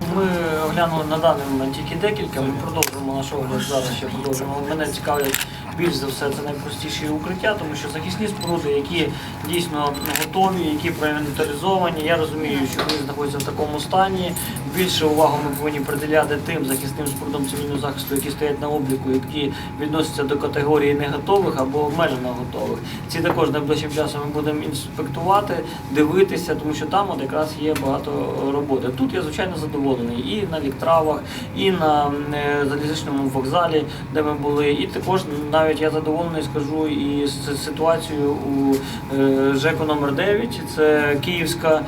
Ми оглянули на даний момент тільки декілька. Ми продовжуємо наш огляд зараз. Ще продовжуємо. Мене цікавлять більш за все це найпростіші укриття, тому що захисні споруди, які дійсно готові, які проінвентаризовані. Я розумію, що вони знаходяться в такому стані. Більше уваги ми повинні приділяти тим захисним спорудам цивільного захисту, які стоять на обліку, які відносяться до категорії не готових або обмежено готових. Ці також найближчим часом ми будемо інспектувати, дивитися, тому що там от якраз є багато роботи. Тут я звичайно задоволений і на ліктравах, і на е, залізничному вокзалі, де ми були, і також навіть я задоволений скажу і з ситуацією у е, ЖЕКу номер 9 Це Київська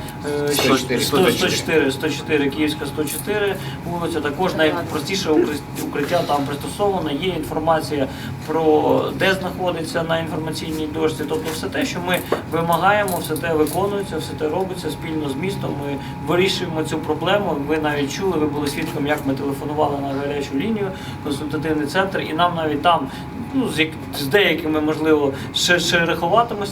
е, 104. 104, 104, Київська 104 вулиця. Також найпростіше укриття там пристосоване. Є інформація про де знаходиться на інформаційній дошці. Тобто все те, що ми вимагаємо, все те виконується, все те робиться спільно з містом. Ми вирішуємо цю проблему. Ви навіть чули, ви були свідком, як ми телефонували на гарячу лінію, консультативний центр, і нам навіть там. Ну, з, як, з деякими, можливо, ще, ще рахуватимося,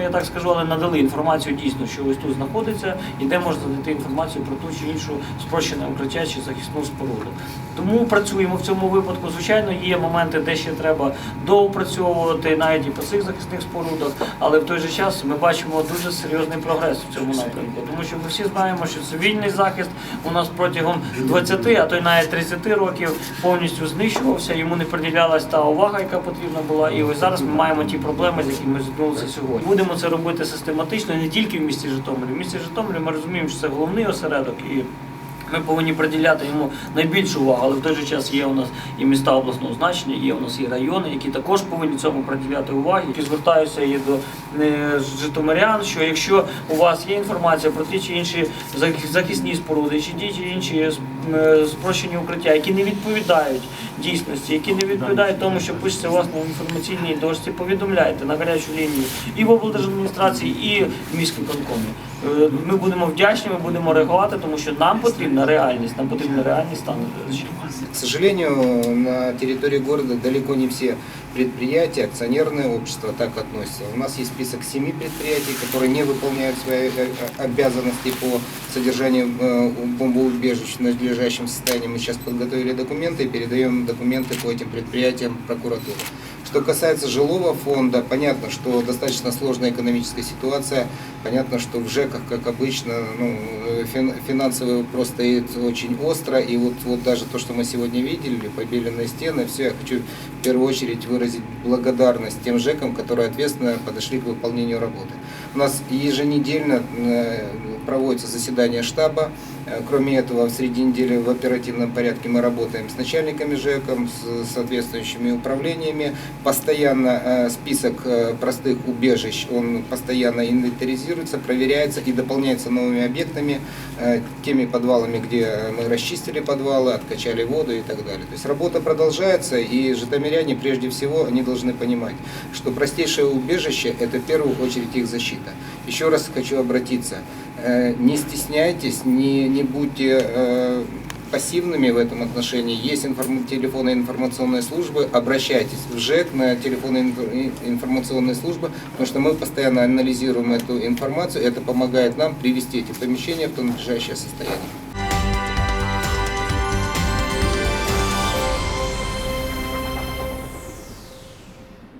я так скажу, але надали інформацію дійсно, що ось тут знаходиться, і де можна знайти інформацію про ту чи іншу спрощене укриття чи захисну споруду. Тому працюємо в цьому випадку. Звичайно, є моменти, де ще треба доопрацьовувати навіть і по цих захисних спорудах, але в той же час ми бачимо дуже серйозний прогрес в цьому напрямку, тому що ми всі знаємо, що цивільний захист у нас протягом 20, а то й навіть 30 років повністю знищувався, йому не приділялась та увага, яка потрібна була. І ось зараз ми маємо ті проблеми, з якими ми зіткнулися сьогодні. Будемо це робити систематично, не тільки в місті Житомирі. В місті Житомирі ми розуміємо, що це головний осередок і. Ми повинні приділяти йому найбільшу увагу, але в той же час є у нас і міста обласного значення, є у нас і райони, які також повинні цьому приділяти увагу. І звертаюся і до е, житомирян, що якщо у вас є інформація про ті чи інші зах- захисні споруди, чи ті чи інші е, спрощені укриття, які не відповідають дійсності, які не відповідають тому, що пишеться у вас на інформаційній дошці, повідомляйте на гарячу лінію і в облдержадміністрації, і в міськвиконкомі. Е, Ми будемо вдячні, ми будемо реагувати, тому що нам потрібна реальність, нам потрібен реальний стан речей. К сожалению, на территории города далеко не все предприятия, акционерные общества так относятся. У нас есть список семи предприятий, которые не выполняют свои э, э, обязанности по содержанию э, бомбоубежищ в надлежащем состоянии. Мы сейчас подготовили документы и передаем документы по этим предприятиям в прокуратуру. Что касается жилого фонда, понятно, что достаточно сложная экономическая ситуация. Понятно, что в ЖЭКах, как обычно, ну, э, фин- финансовый вопрос стоит очень остро. И вот, вот даже то, что мы сегодня видели, побеленные стены, все, я хочу в первую очередь выразить благодарность тем ЖЭКам, которые ответственно подошли к выполнению работы. У нас еженедельно э, проводится заседание штаба. Э, Кроме этого, в среди недели в оперативном порядке мы работаем с начальниками ЖЭКом, с соответствующими управлениями. Постоянно э, список э, простых убежищ, он постоянно инвентаризируется, проверяется и дополняется новыми объектами, теми подвалами, где мы расчистили подвалы, откачали воду и так далее. То есть работа продолжается, и житомиряне прежде всего они должны понимать, что простейшее убежище – это в первую очередь их защита. Еще раз хочу обратиться, не стесняйтесь, не, не будьте э, пассивными в этом отношении. Есть информ... телефоны информационные службы, обращайтесь в ЖЭК на телефоны инф- и- информационные службы, потому что мы постоянно анализируем эту информацию, это помогает нам привести эти помещения в то надлежащее состояние.